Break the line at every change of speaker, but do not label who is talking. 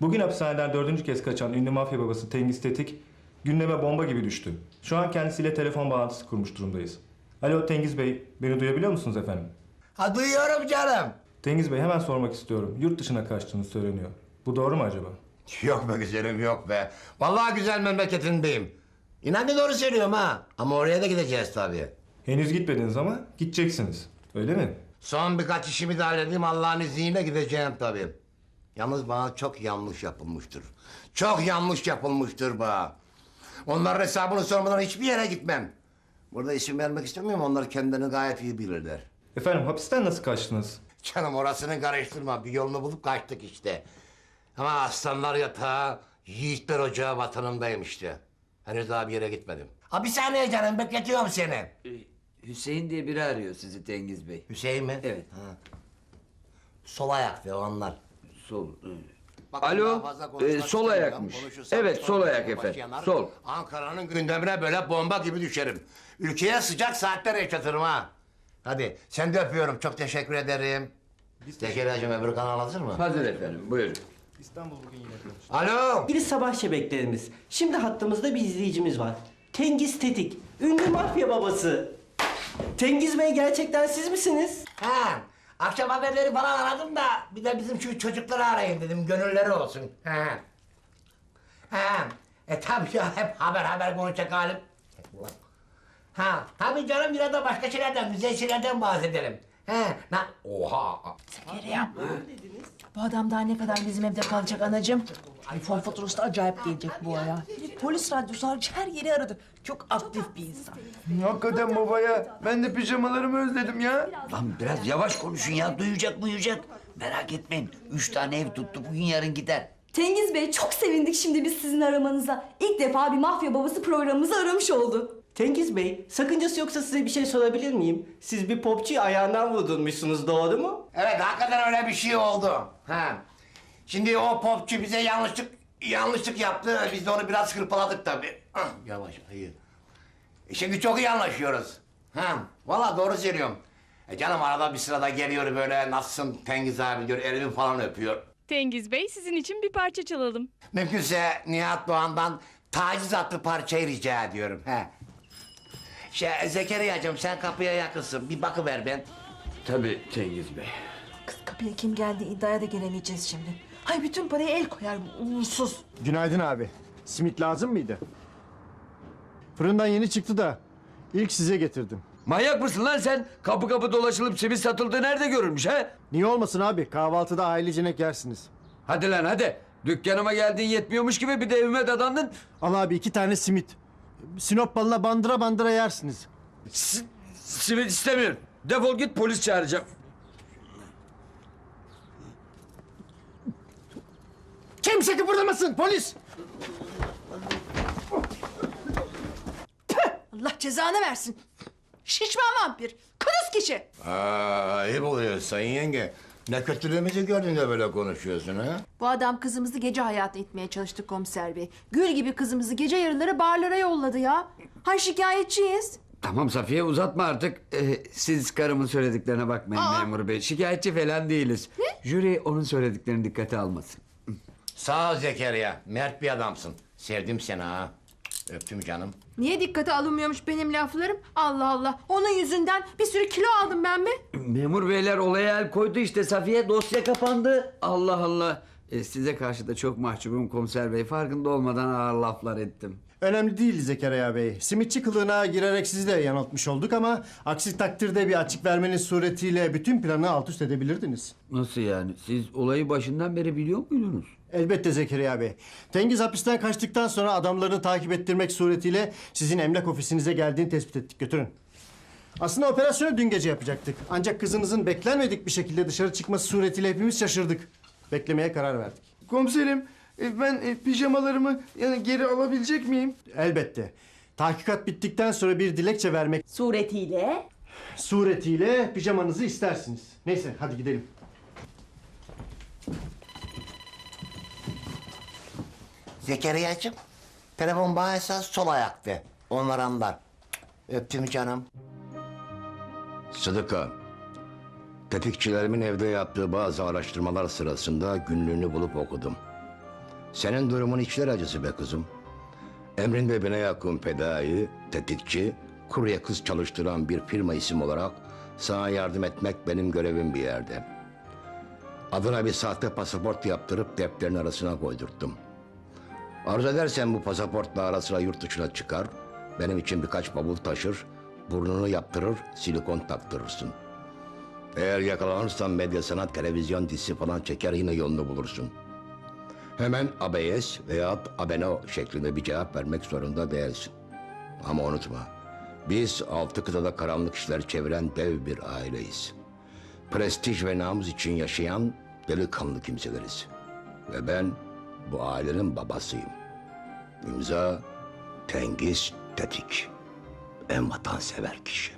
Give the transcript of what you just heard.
Bugün hapishaneden dördüncü kez kaçan ünlü mafya babası Tengiz Tetik gündeme bomba gibi düştü. Şu an kendisiyle telefon bağlantısı kurmuş durumdayız. Alo Tengiz Bey, beni duyabiliyor musunuz efendim?
Ha duyuyorum canım.
Tengiz Bey hemen sormak istiyorum. Yurt dışına kaçtığını söyleniyor. Bu doğru mu acaba?
Yok be güzelim yok be. Vallahi güzel memleketindeyim. İnan ki doğru söylüyorum ha. Ama oraya da gideceğiz tabii.
Henüz gitmediniz ama gideceksiniz. Öyle mi?
Son birkaç işimi de halledeyim Allah'ın izniyle gideceğim tabii. Yalnız bana çok yanlış yapılmıştır. Çok yanlış yapılmıştır bana. Onların hesabını sormadan hiçbir yere gitmem. Burada isim vermek istemiyorum. Onlar kendilerini gayet iyi bilirler.
Efendim hapisten nasıl kaçtınız?
Canım orasını karıştırma. Bir yolunu bulup kaçtık işte. Ama aslanlar yatağı, yiğitler ocağı vatanındayım işte. Henüz daha bir yere gitmedim. Ha bir saniye canım bekletiyorum seni.
Ee, Hüseyin diye biri arıyor sizi Tengiz Bey.
Hüseyin mi?
Evet.
Sol ayak ve onlar.
Sol.
Bak, daha
Alo, e, sol
istemiyorum.
ayakmış.
Konuşursam
Evet, sol ayak efendim.
yanar.
Sol.
Ankara'nın gündemine böyle bomba gibi düşerim. Ülkeye sıcak saatler yaşatırım ha. Hadi sen de öpüyorum. Çok teşekkür ederim. Zekeriya'cığım öbür kanal hazır mı?
Hazır efendim, buyurun.
İstanbul bugün yine konuştu.
Alo.
Sevgili sabah şebeklerimiz. Şimdi hattımızda bir izleyicimiz var. Tengiz Tetik. Ünlü mafya babası. Tengiz Bey gerçekten siz misiniz?
Ha, akşam haberleri falan aradım da bir de bizim şu çocukları arayayım dedim gönülleri olsun. Ha. Ha. E tabii ya hep haber haber konuşacak halim. Ha, tabii canım biraz da başka şeylerden, güzel şeylerden bahsedelim. He, na, oha.
Zekeriya. Bu adam daha ne kadar bizim evde kalacak anacığım? Ay fon faturası da acayip gelecek bu aya. Polis radyosu hariç her yeri aradı. Çok aktif bir insan.
Hakikaten babaya. Ben de pijamalarımı özledim ya.
Lan biraz yavaş konuşun ya. Duyacak duyacak. Merak etmeyin. Üç tane ev tuttu. Bugün yarın gider.
Tengiz Bey çok sevindik şimdi biz sizin aramanıza. İlk defa bir mafya babası programımızı aramış oldu.
Tengiz Bey, sakıncası yoksa size bir şey sorabilir miyim? Siz bir popçuyu ayağından vurdurmuşsunuz, doğru mu?
Evet, hakikaten öyle bir şey oldu. Ha. Şimdi o popçu bize yanlışlık yanlışlık yaptı. Biz de onu biraz hırpaladık tabii. Ah, yavaş, hayır. E şimdi çok iyi anlaşıyoruz. Ha, vallahi doğru söylüyorum. E canım arada bir sırada geliyor böyle nasılsın Tengiz abi diyor, elimi falan öpüyor.
Tengiz Bey sizin için bir parça çalalım.
Mümkünse Nihat Doğan'dan taciz adlı parçayı rica ediyorum. He. Şey, Zekeriya'cığım sen kapıya yakınsın. Bir bakıver ben.
Tabii Tengiz Bey.
Kız kapıya kim geldi iddiaya da gelemeyeceğiz şimdi. Hay bütün parayı el koyar bu uğursuz.
Günaydın abi. Simit lazım mıydı? Fırından yeni çıktı da ilk size getirdim.
Manyak mısın lan sen? Kapı kapı dolaşılıp simit satıldığı nerede görülmüş ha?
Niye olmasın abi? Kahvaltıda ailecenek yersiniz.
Hadi lan hadi. Dükkanıma geldiğin yetmiyormuş gibi bir de evime dadandın.
Al abi iki tane simit. Sinop balına bandıra bandıra yersiniz.
S- simit istemiyorum. Defol git polis çağıracağım.
Kimse kıpırdamasın polis!
Allah cezanı versin. Şişman vampir. Kırız kişi.
Aa, ayıp oluyor sayın yenge. Ne kötülüğümüzü gördün de böyle konuşuyorsun ha?
Bu adam kızımızı gece hayatı etmeye çalıştı komiser bey. Gül gibi kızımızı gece yarıları barlara yolladı ya. Hay şikayetçiyiz.
Tamam Safiye uzatma artık. Ee, siz karımın söylediklerine bakmayın memur bey. Şikayetçi falan değiliz. Jüri onun söylediklerini dikkate almasın.
Sağ ol Zekeriya. Mert bir adamsın. Sevdim seni ha. Öptüm canım.
Niye dikkate alınmıyormuş benim laflarım? Allah Allah. Onun yüzünden bir sürü kilo aldım ben be.
Memur beyler olaya el koydu işte Safiye dosya kapandı. Allah Allah. E, size karşı da çok mahcubum komiser bey. Farkında olmadan ağır laflar ettim.
Önemli değil Zekeriya Bey. Simitçi kılığına girerek sizi de yanıltmış olduk ama aksi takdirde bir açık vermeniz suretiyle bütün planı alt üst edebilirdiniz.
Nasıl yani? Siz olayı başından beri biliyor muydunuz?
Elbette Zekeriya Bey. Tengiz hapisten kaçtıktan sonra adamlarını takip ettirmek suretiyle sizin emlak ofisinize geldiğini tespit ettik. Götürün. Aslında operasyonu dün gece yapacaktık. Ancak kızınızın beklenmedik bir şekilde dışarı çıkması suretiyle hepimiz şaşırdık. Beklemeye karar verdik.
Komiserim e, ben e, pijamalarımı yani geri alabilecek miyim?
Elbette. Tahkikat bittikten sonra bir dilekçe vermek
Suretiyle.
suretiyle pijamanızı istersiniz. Neyse hadi gidelim.
Zekeriya'cığım. Telefon bana esas sol ayaktı. Onlar anlar. Öptüm canım. Sıdıka. Tetikçilerimin evde yaptığı bazı araştırmalar sırasında günlüğünü bulup okudum. Senin durumun içler acısı be kızım. Emrinde bine yakın fedai, tetikçi, kurye kız çalıştıran bir firma isim olarak sana yardım etmek benim görevim bir yerde. Adına bir sahte pasaport yaptırıp defterin arasına koydurttum. Arzu edersen bu pasaportla ara sıra yurt dışına çıkar, benim için birkaç bavul taşır, burnunu yaptırır, silikon taktırırsın. Eğer yakalanırsan medya sanat televizyon dizisi falan çeker yine yolunu bulursun. Hemen ABS veya abeno şeklinde bir cevap vermek zorunda değilsin. Ama unutma, biz altı kıtada karanlık işler çeviren dev bir aileyiz. Prestij ve namus için yaşayan delikanlı kimseleriz. Ve ben bu ailenin babasıyım. İmza Tengiz Tetik. En vatansever kişi.